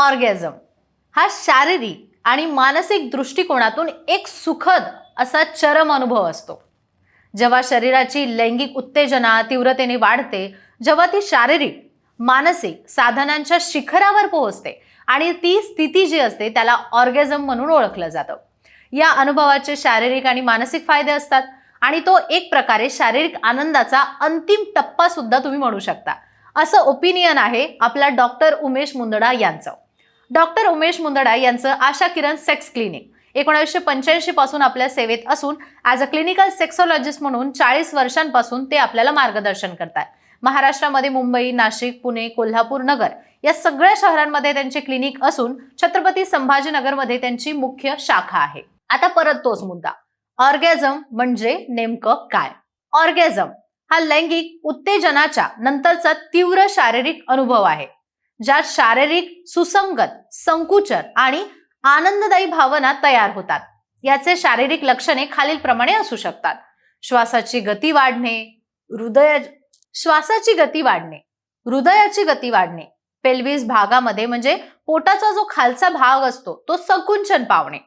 Orgasm. हा शारीरिक आणि मानसिक दृष्टिकोनातून एक सुखद असा चरम अनुभव असतो. जेव्हा शरीराची लैंगिक उत्तेजना तीव्रतेने वाढते जेव्हा ती शारीरिक मानसिक साधनांच्या शिखरावर पोहोचते आणि ती स्थिती जी असते त्याला ऑर्गॅझम म्हणून ओळखलं जातं. या अनुभवाचे शारीरिक आणि मानसिक फायदे असतात आणि तो एक प्रकारे शारीरिक आनंदाचा अंतिम टप्पा सुद्धा तुम्ही म्हणू शकता. असं ओपिनियन आहे आपला डॉक्टर उमेश मुंदडा यांचं. डॉक्टर उमेश मुंदडा यांचं आशा किरण सेक्स क्लिनिक. एकोणीसशे पंच्याऐंशी पासून आपल्या सेवेत असून ॲज अ क्लिनिकल सेक्सॉलॉजिस्ट म्हणून चाळीस वर्षांपासून ते आपल्याला मार्गदर्शन करतात महाराष्ट्रामध्ये मुंबई नाशिक पुणे कोल्हापूर नगर या सगळ्या शहरांमध्ये त्यांचे क्लिनिक असून छत्रपती संभाजीनगरमध्ये त्यांची मुख्य शाखा आहे. आता परत तोच मुद्दा. ऑर्गॅझम म्हणजे नेमकं काय? ऑर्गॅझम हा लैंगिक उत्तेजनाच्या नंतरचा तीव्र शारीरिक अनुभव आहे. ज्यात शारीरिक सुसंगत संकुचन आणि आनंददायी भावना तयार होतात. याचे शारीरिक लक्षणे खालीलप्रमाणे असू शकतात. श्वासाची गती वाढणे हृदय श्वासाची गती वाढणे हृदयाची गती वाढणे पेल्विस भागामध्ये म्हणजे पोटाचा जो खालचा भाग असतो तो संकुंचन पावणे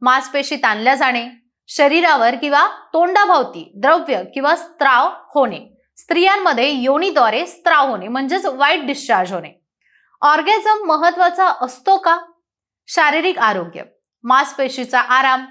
मांसपेशी ताणल्या जाणे शरीरावर किंवा तोंडाभोवती द्रव्य किंवा स्त्राव होणे स्त्रियांमध्ये योनीद्वारे स्त्राव होणे म्हणजेच वाईट डिस्चार्ज होणे. ऑर्गॅझम महत्त्वाचा असतो का? शारीरिक आरोग्य मांसपेशीचा आराम.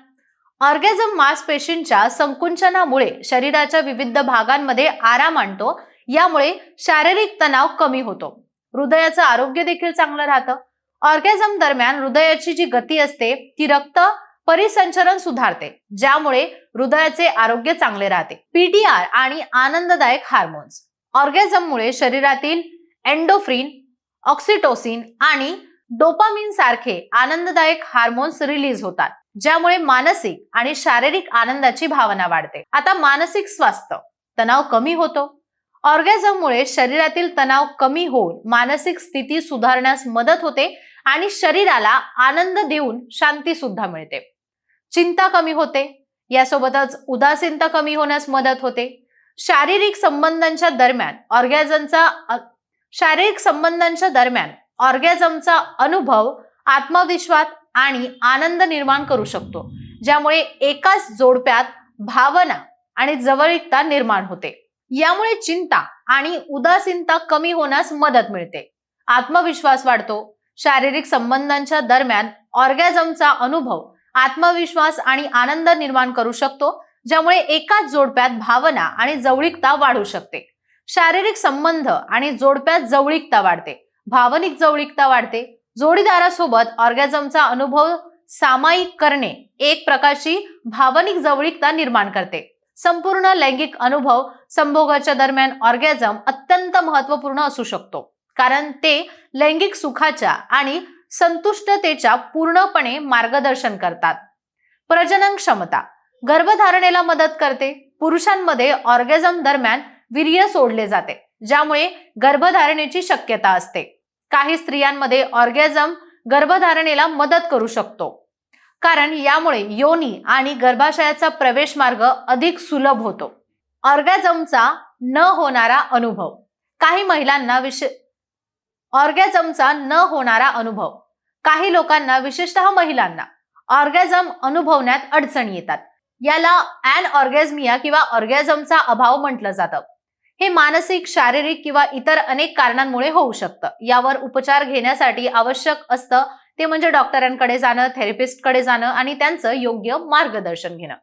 ऑर्गॅझम मांसपेशींच्या संकुंचनामुळे शरीराच्या विविध भागांमध्ये आराम आणतो यामुळे शारीरिक तणाव कमी होतो. हृदयाचं आरोग्य देखील चांगलं राहतं. ऑर्गॅझम दरम्यान हृदयाची जी गती असते ती रक्त परिसंचरण सुधारते ज्यामुळे हृदयाचे आरोग्य चांगले राहते. पीटीआर आणि आनंददायक हार्मोन्स. ऑर्गॅझममुळे शरीरातील एन्डोफ्रिन ऑक्सिटोसिन आणि डोपामिन सारखे आनंददायक हार्मोन्स रिलीज होतात ज्यामुळे मानसिक आणि शारीरिक आनंदाची भावना वाढते. आता मानसिक स्वास्थ्य तणाव कमी होतो. ऑर्गॅझममुळे शरीरातील तणाव कमी होऊन मानसिक स्थिती सुधारण्यास मदत होते आणि शरीराला आनंद देऊन शांती सुद्धा मिळते. चिंता कमी होते. यासोबतच उदासीनता कमी होण्यास मदत होते. शारीरिक संबंधांच्या दरम्यान ऑर्गॅझमचा शारीरिक संबंधांच्या दरम्यान ऑर्गॅझमचा अनुभव आत्मविश्वास आणि आनंद निर्माण करू शकतो ज्यामुळे एकाच जोडप्यात भावना आणि जवळीकता निर्माण होते. यामुळे चिंता आणि उदासीनता कमी होण्यास मदत मिळते. आत्मविश्वास वाढतो. शारीरिक संबंधांच्या दरम्यान ऑर्गॅझमचा अनुभव आत्मविश्वास आणि आनंद निर्माण करू शकतो ज्यामुळे एकाच जोडप्यात भावना आणि जवळीकता वाढू शकते. शारीरिक संबंध आणि जोडप्यात जवळीकता वाढते. भावनिक जवळीकता वाढते. जोडीदारासोबत ऑर्गॅझमचा अनुभव सामायिक करणे एक प्रकारची भावनिक जवळीकता निर्माण करते. संपूर्ण लैंगिक अनुभव संभोगाच्या दरम्यान ऑर्गॅझम अत्यंत महत्त्वपूर्ण असू शकतो. कारण ते लैंगिक सुखाच्या आणि संतुष्टतेच्या पूर्णपणे मार्गदर्शन करतात. प्रजनन क्षमता गर्भधारणेला मदत करते. पुरुषांमध्ये ऑर्गॅझम दरम्यान वीर्य सोडले जाते ज्यामुळे गर्भधारणेची शक्यता असते. काही स्त्रियांमध्ये ऑर्गॅझम गर्भधारणेला मदत करू शकतो. कारण यामुळे योनी आणि गर्भाशयाचा प्रवेश मार्ग अधिक सुलभ होतो. ऑर्गॅझमचा न होणारा अनुभव. काही महिलांना विशे ऑर्गॅझमचा न होणारा अनुभव. काही लोकांना विशेषतः महिलांना ऑर्गॅझम अनुभवण्यात अडचणी येतात. याला ॲन ऑर्गॅझमिया किंवा ऑर्गॅझमचा अभाव म्हटलं जातं. हे मानसिक शारीरिक किंवा इतर अनेक कारणांमुळे होऊ शकतं. यावर उपचार घेण्यासाठी आवश्यक असतं ते म्हणजे डॉक्टरांकडे जाणं थेरपिस्टकडे जाणं आणि त्यांचं योग्य मार्गदर्शन घेणं.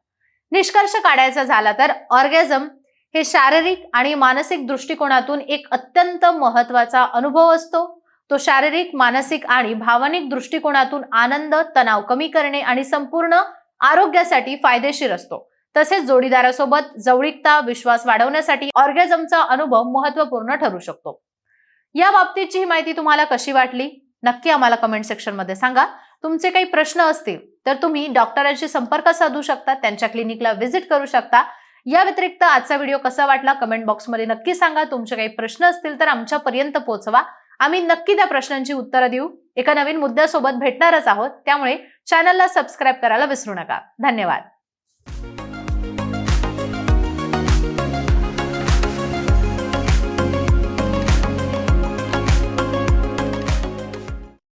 निष्कर्ष काढायचा झाला तर ऑर्गॅझम हे शारीरिक आणि मानसिक दृष्टिकोनातून एक अत्यंत महत्त्वाचा अनुभव असतो. तो शारीरिक मानसिक आणि भावनिक दृष्टिकोनातून आनंद तणाव कमी करणे आणि संपूर्ण आरोग्यासाठी फायदेशीर असतो. तसेच जोडीदारासोबत जवळीकता विश्वास वाढवण्यासाठी ऑर्गॅझमचा अनुभव महत्त्वपूर्ण ठरू शकतो. या बाबतीतची ही माहिती तुम्हाला कशी वाटली? नक्की आम्हाला कमेंट सेक्शनमध्ये सांगा. तुमचे काही प्रश्न असतील तर तुम्ही डॉक्टरांशी संपर्क साधू शकता त्यांच्या क्लिनिकला व्हिजिट करू शकता. या व्यतिरिक्त आजचा व्हिडिओ कसा वाटला कमेंट बॉक्समध्ये नक्की सांगा. तुमचे काही प्रश्न असतील तर आमच्यापर्यंत पोहोचवा. आम्ही नक्की त्या प्रश्नांची उत्तरं देऊ. एका नवीन मुद्द्यासोबत भेटणारच आहोत त्यामुळे चॅनलला सबस्क्राईब करायला विसरू नका. धन्यवाद.